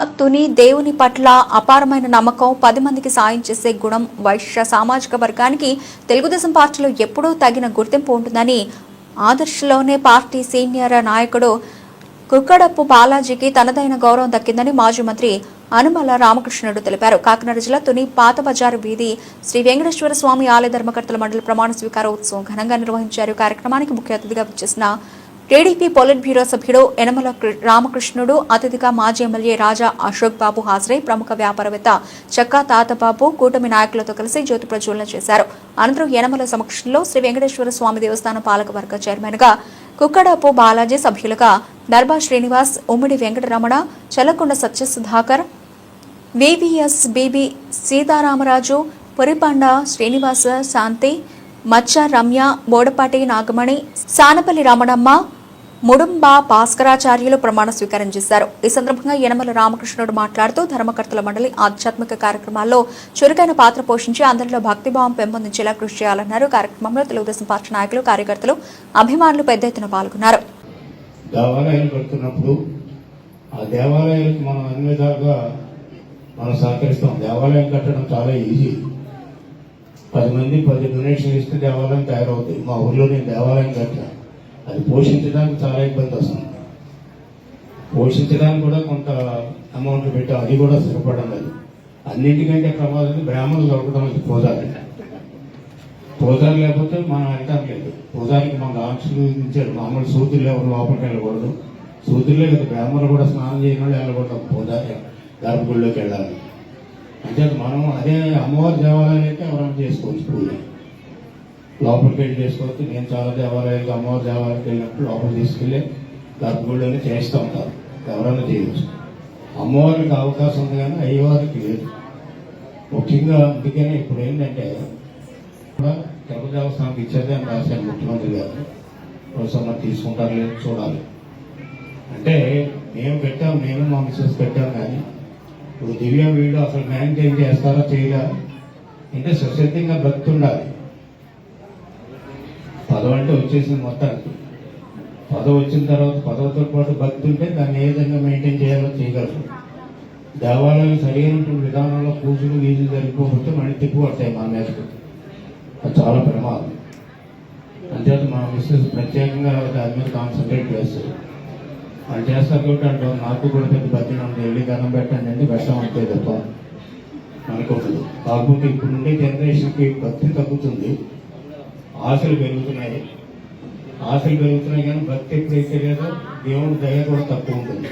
తుని దేవుని పట్ల అపారమైన నమ్మకం పది మందికి సాయం చేసే గుణం వైశ్య సామాజిక వర్గానికి తెలుగుదేశం పార్టీలో ఎప్పుడూ తగిన గుర్తింపు ఉంటుందని ఆదర్శలోనే పార్టీ సీనియర్ నాయకుడు కుక్కడప్పు బాలాజీకి తనదైన గౌరవం దక్కిందని మాజీ మంత్రి అనుమల రామకృష్ణుడు తెలిపారు. కాకినాడ జిల్లా తుని పాత బజారు వీధి శ్రీ వెంకటేశ్వర స్వామి ఆలయ ధర్మకర్తల మండలి ప్రమాణ స్వీకారోత్సవం ఘనంగా నిర్వహించారు. కార్యక్రమానికి ముఖ్య అతిథిగా వచ్చేసిన టీడీపీ పొలిట్ బ్యూరో సభ్యుడు యనమల రామకృష్ణుడు అతిథిగా మాజీ ఎమ్మెల్యే రాజా అశోక్ బాబు హాజరై ప్రముఖ వ్యాపారవేత్త చక్కా తాతబాబు కూటమి నాయకులతో కలిసి జ్యోతి ప్రజ్వలన చేశారు. అనంతరం యనమల సమక్షంలో శ్రీ వెంకటేశ్వర స్వామి దేవస్థానం పాలకవర్గ చైర్మన్గా కుక్కడపు బాలాజీ సభ్యులుగా Darba Srinivas Ummidi Venkataramana Challakonda Satyasudhakar V V S B B Sitaramaraju Puripanda Srinivasa Shanti Maccha Ramya Bodapati Nagamani సానపల్లి Ramanamma ముడుంబ Bhaskaracharyulu ప్రమాణ స్వీకారం చేశారు. ఈ సందర్భంగా యనమల రామకృష్ణుడు మాట్లాడుతూ ధర్మకర్తల మండలి ఆధ్యాత్మిక కార్యక్రమాల్లో చురుకైన పాత్ర పోషించి అందరిలో భక్తిభావం పెంపొందించేలా కృషి చేయాలన్నారు. కార్యక్రమంలో తెలుగుదేశం పార్టీ నాయకులు కార్యకర్తలు అభిమానులు పెద్ద ఎత్తున పాల్గొన్నారు. ఆ దేవాలయాలకు మనం అన్ని విధాలుగా మనం సహకరిస్తాం. దేవాలయం కట్టడం చాలా ఈజీ. పది మంది పది డొనేషన్ ఇస్తే దేవాలయం తయారవుతుంది మా ఊర్లో నేను దేవాలయం కట్టాను. అది పోషించడానికి చాలా ఇబ్బంది వస్తుంది. పోషించడానికి కూడా కొంత అమౌంట్ పెట్టాం. అది కూడా సరిపడం లేదు. అన్నింటికంటే ప్రమాదం బ్రాహ్మణులు దొరకడం అది పోదాలి పూజారి లేకపోతే మనం వెళ్తాం లేదు. పూజారికి మనకు ఆంక్షలు మామూలు సూతులు ఎవరు లోపలికి వెళ్ళకూడదు. సూతులే కదా. బ్రాహ్మణులు కూడా స్నానం చేయని వాళ్ళు వెళ్ళకూడదు. పూజారి గర్భగుడిలోకి వెళ్ళాలి. అంటే మనం అదే అమ్మవారి దేవాలయాలు అయితే ఎవరైనా చేసుకోవచ్చు పూజ. లోపలికి వెళ్ళి చేసుకోవచ్చు. నేను చాలా దేవాలయాలకు అమ్మవారి దేవాలయానికి వెళ్ళినప్పుడు లోపలికి తీసుకెళ్ళి గుళ్ళని చేస్తూ ఉంటారు. ఎవరైనా చేయవచ్చు అమ్మవారికి అవకాశం ఉంది కానీ అయ్యవారికి లేదు. ముఖ్యంగా అందుకనే ఇప్పుడు ఏంటంటే కూడా తిరుపతి దేవస్థానానికి ఇచ్చేది అని రాశాను ముఖ్యమంత్రి గారు. ఒకసారి మరి తీసుకుంటారు లేదు చూడాలి. అంటే మేము పెట్టాం నేను మా మిస్సెస్ పెట్టాం కానీ ఇప్పుడు దివ్య వీళ్ళు అసలు మెయింటైన్ చేస్తారా చేయరా అంటే స్వచ్ఛందంగా భక్తి పదవి అంటే వచ్చేసింది మొత్తానికి పదవి వచ్చిన తర్వాత పదవితో పాటు భక్తి ఉంటే దాన్ని ఏ విధంగా మెయింటైన్ చేయాలో చేయగలరు. దేవాలయం సరైనటువంటి విధానంలో పూజలు గీజులు జరిగిపోతే మళ్ళీ తిప్పు పడతాయి మన మీదకి అది చాలా ప్రమాదం. అంతేత మా మిస్సెస్ ప్రత్యేకంగా దాని మీద కాన్సన్ట్రేట్ చేస్తారు. వాళ్ళు చేస్తారు కాబట్టి అంటాం నాకు కూడా పెద్ద భద్రం ఉంది వెళ్ళి దండం పెట్టండి అంటే పెట్టడం అంతే తప్ప అనుకోలేదు కాకపోతే ఇప్పుడు నుండి జనరేషన్కి భక్తి తగ్గుతుంది. ఆశలు పెరుగుతున్నాయి. ఆశలు పెరుగుతున్నాయి కానీ భక్తి ఎప్పుడైతే లేదో? దేవుడి దయ కూడా తక్కువ ఉంటుంది.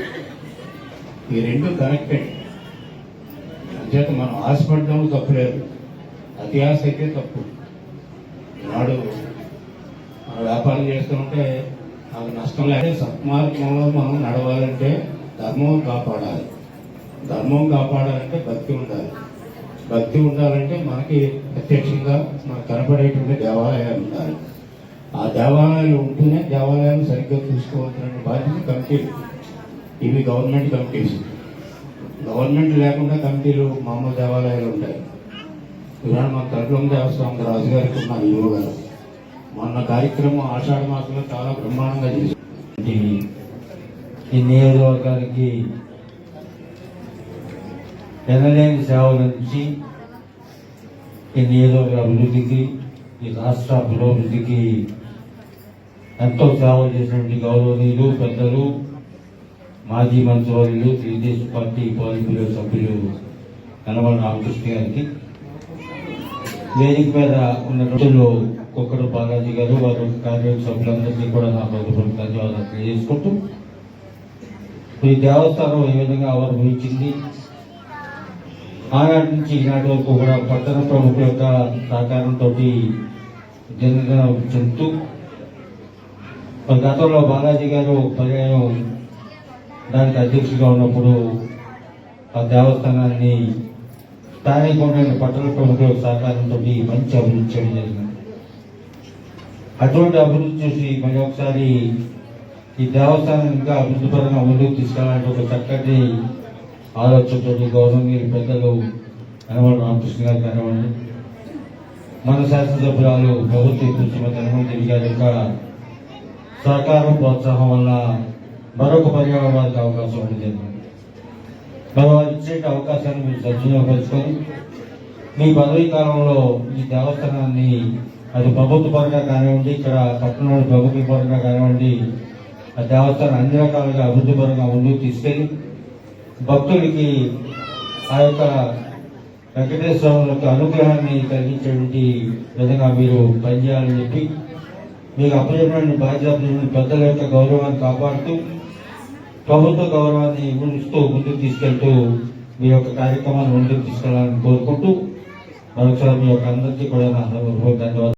ఈ రెండు కనెక్టెడ్ అంచేత మనం ఆశపడడం తప్పులేదు అతి ఆశ అయితే తప్పు. ఈనాడు మనం వ్యాపారం చేస్తుంటే నాకు నష్టం లేక సత్మార్గంలో మనం నడవాలంటే ధర్మం కాపాడాలి. ధర్మం కాపాడాలంటే భక్తి ఉండాలి. భక్తి ఉండాలంటే మనకి ప్రత్యక్షంగా మనకు కనపడేటువంటి దేవాలయాలు ఉండాలి. ఆ దేవాలయాలు ఉంటూనే దేవాలయాలు సరిగ్గా చూసుకోవాల్సిన బాధ్యత కమిటీలు. ఇవి గవర్నమెంట్ కమిటీస్. గవర్నమెంట్ లేకుండా కమిటీలు మామూలు దేవాలయాలు ఉంటాయి. ఇవాళ మా తరపులం దేవస్థానం రాజుగారికి ఉన్న ఇల్లు గారు మొన్న కార్యక్రమం ఆషాఢ మాసంలో చాలా బ్రహ్మాండంగా చేశారు. ఈ నియోజకవర్గానికి ఎనలేని సేవల నుంచి ఈ నియోజకవర్గ అభివృద్ధికి ఈ రాష్ట్ర పురోభివృద్ధికి ఎంతో సేవలు చేసినటువంటి గౌరవనీయులు పెద్దలు మాజీ మంత్రివర్యులు తెలుగుదేశం పార్టీ పోలిట్ సభ్యులు కనబల రామకృష్ణ గారికి వేదిక మీద ఉన్న రోజుల్లో కుక్కడు బాలాజీ గారు వారు కార్యవర్గ సభ్యులందరికీ కూడా నా ప్రభుత్వం ధన్యవాదాలు తెలియజేసుకుంటూ ఈ దేవస్థానం ఏ విధంగా అవర్భించింది ఆనాటి నుంచి ఈనాటి వరకు కూడా పట్టణ ప్రముఖుల యొక్క సహకారంతో జనగణ చెందుతూ గతంలో బాలాజీ గారు పర్యాయం దానికి అధ్యక్షుడిగా ఉన్నప్పుడు ఆ దేవస్థానాన్ని స్థానికమైన పట్టణ ప్రముఖుల సహకారంతో మంచి అభివృద్ధి చేయడం జరిగింది. అటువంటి అభివృద్ధి చూసి మరి ఒకసారి ఈ దేవస్థానం ఇంకా అభివృద్ధి పరంగా ముందుకు తీసుకెళ్ళాలంటే ఒక చక్కటి ఆలోచనతో గౌరవనీయులు పెద్దలు యనమల రామకృష్ణ గారు కానివ్వండి మన శాసనసభ్యురాలు ప్రభుత్వ కూర్చున్న హనుమంతి గారి యొక్క సహకారం ప్రోత్సాహం వల్ల మరొక పర్యావరణ అవకాశం ఉంది మరి వారు ఇచ్చే అవకాశాన్ని మీరు సద్వినియోగపరుచుకొని మీ పదవీ కాలంలో ఈ దేవస్థానాన్ని అది ప్రభుత్వ పరంగా కానివ్వండి ఇక్కడ పట్టణంలోని ప్రభుత్వ పరంగా కానివ్వండి ఆ దేవస్థానం అన్ని రకాలుగా అభివృద్ధి పరంగా ముందుకు తీసుకెళ్ళి భక్తులకి ఆ యొక్క వెంకటేశ్వర యొక్క అనుగ్రహాన్ని కలిగించేటువంటి విధంగా మీరు పనిచేయాలని చెప్పి మీకు అప్పచెప్పిన బాధ్యత పెద్దల యొక్క గౌరవాన్ని కాపాడుతూ ప్రభుత్వ గౌరవాన్ని ఇస్తూ ముందుకు తీసుకెళ్తూ మీ యొక్క కార్యక్రమాన్ని ముందుకు తీసుకెళ్ళాలని కోరుకుంటూ మరొకసారి మీ యొక్క అందరికీ కూడా నా ధన్యవాదాలు.